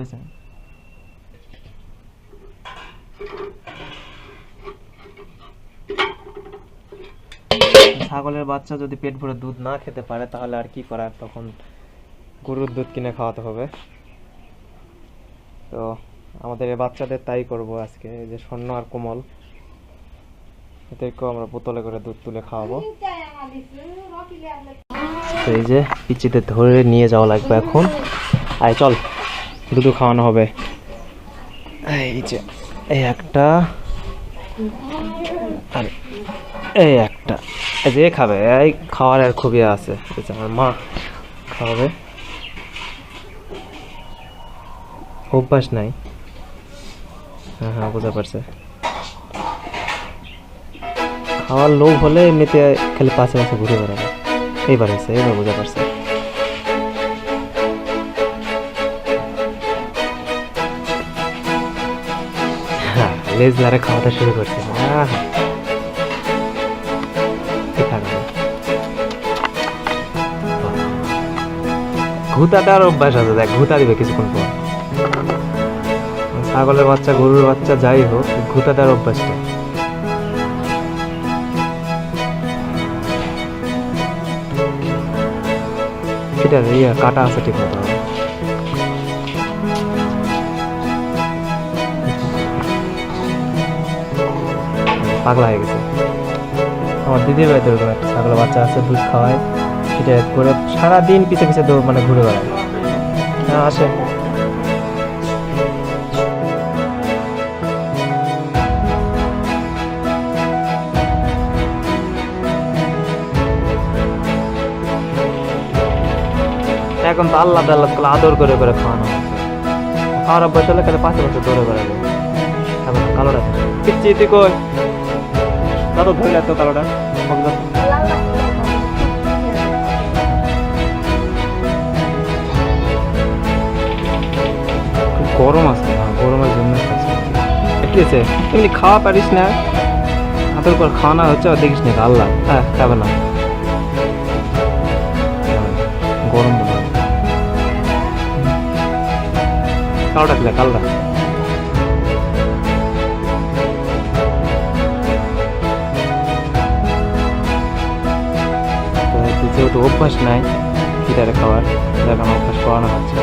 হয়েছে ছাগলের বাচ্চা যদি পেট ভরে দুধ না খেতে পারে, তাহলে আর কি করার? তখন গরুর দুধ কিনে খাওয়াতে হবে। তো আমাদের এই বাচ্চাদের তাই করব আজকে। যে স্বর্ণ আর কোমল, এদেরকেও আমরা বোতলে করে দুধ তুলে খাওয়াবো। এই যে পিচিতে ধরে নিয়ে যাওয়া লাগবে এখন। আয়, চল। দুধ খাওয়ানো হবে। এই যে, এই একটা, আর এই একটা। এই যে খাবে, এই খাওয়ার আর খুবই আছে। আমার মা খাওয়াবে। অভ্যাস নাই। হ্যাঁ হ্যাঁ বুঝতে পারছে। খাওয়ার লোভ হলে এমনিতে খালি পাশে পাশে ঘুরে বেড়াবে। এইবার হয়েছে, এইবার বুঝতে পারছে। লেজ লারে খাওয়াতে শুরু করছে? ঘুতাটার অভ্যাস আছে, দেখ, ঘুতা দিবে কিছুক্ষণ পর। ছাগলের বাচ্চা, গরুর বাচ্চা যাই হোক ঘুতাটার অভ্যাসটা। সেটা কাটা আছে ঠিক মতো পাগলা হয়ে গেছে। আমার দিদির বাড়িতে ওরকম একটা ছাগলের বাচ্চা আছে, দুধ খাওয়ায়, সেটা করে সারাদিন পিছে পিছে দৌড় মানে ঘুরে বেড়ায়। হ্যাঁ আসে। এখন তো আল্লাহ আল্লাহ করে আদর করে করে খাওয়ানো খাওয়ার অভ্যাস হলে কালে পাশে পাশে দৌড়ে বেড়াবে। কালোটা পিচ্ছি, তুই কই? দাদু ধরলে তো কালোটা মগজ খুব গরম আছে না? গরমের জন্য কি আছে এমনি খাওয়া পারিস না? হাতের উপর খাওয়ানো হচ্ছে, আর দেখিস না, আল্লাহ। হ্যাঁ খাবে না। গরম কালোটা খেলে কালোটা অভ্যাস নাই খিদারে খাওয়ার যার কারণে অভ্যাস করানো হচ্ছে।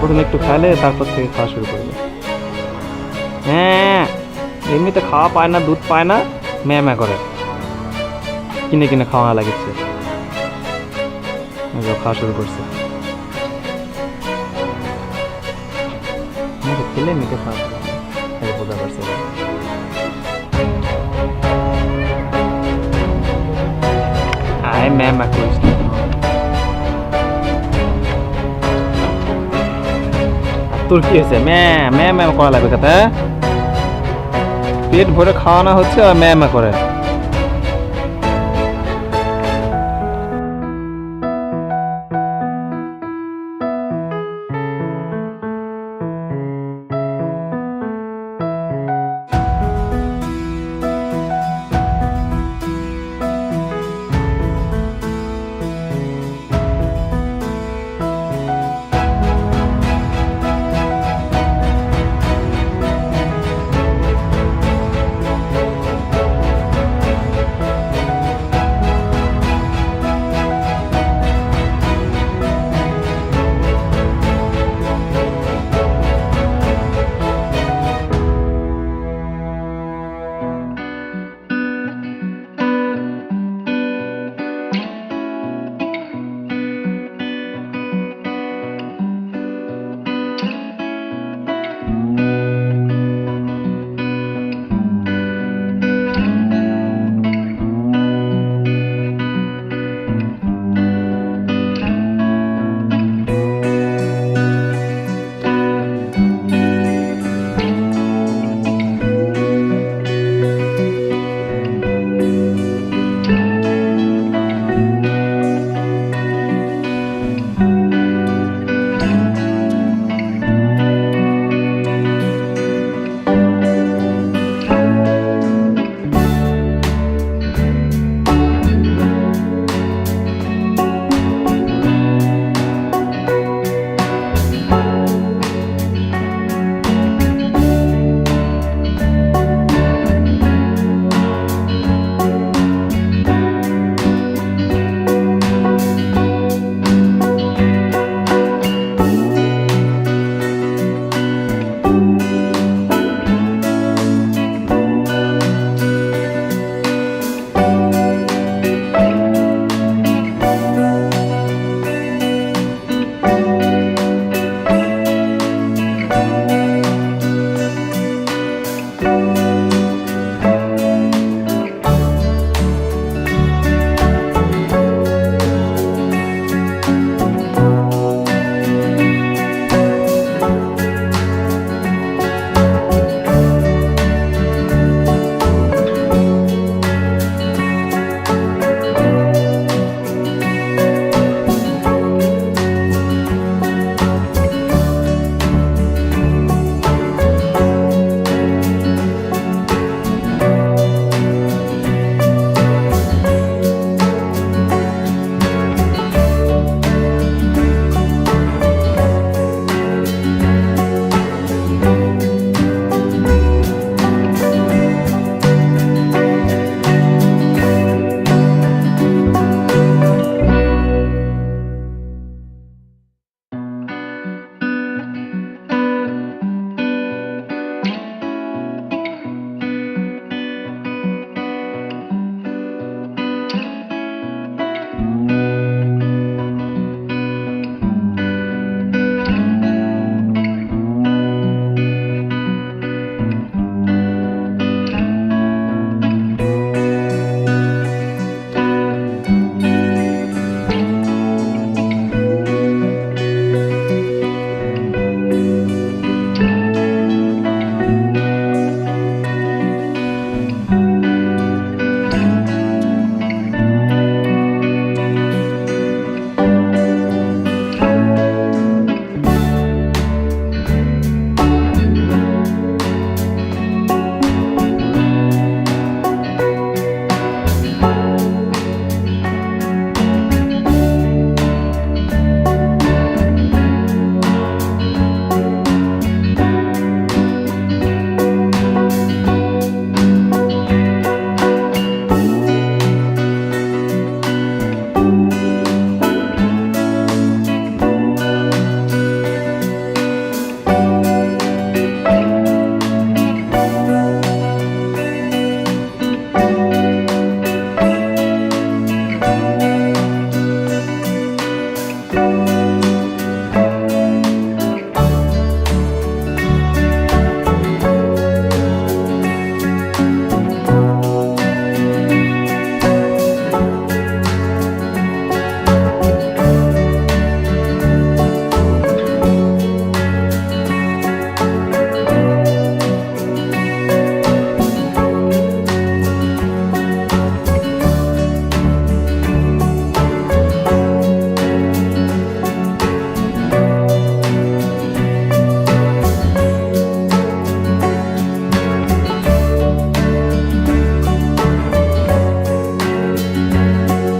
প্রথমে একটু খাইলে তারপর থেকে খাওয়া শুরু করবে। হ্যাঁ এমনিতে খাওয়া পায় না, দুধ পায় না ম্যা ম্যা করে। কিনে কিনে খাওয়া লাগিচ্ছে। এই খাওয়া শুরু করছে। খেলে নিতে খাওয়া বোঝা পারছে এবার। আয় ম্যা ম্যা করিস না। তোর কি হয়েছে ম্যা ম্যা ম্যা করা লাগবে কথা পেট ভরে খাওয়ানো হচ্ছে আর ম্যা ম্যা করে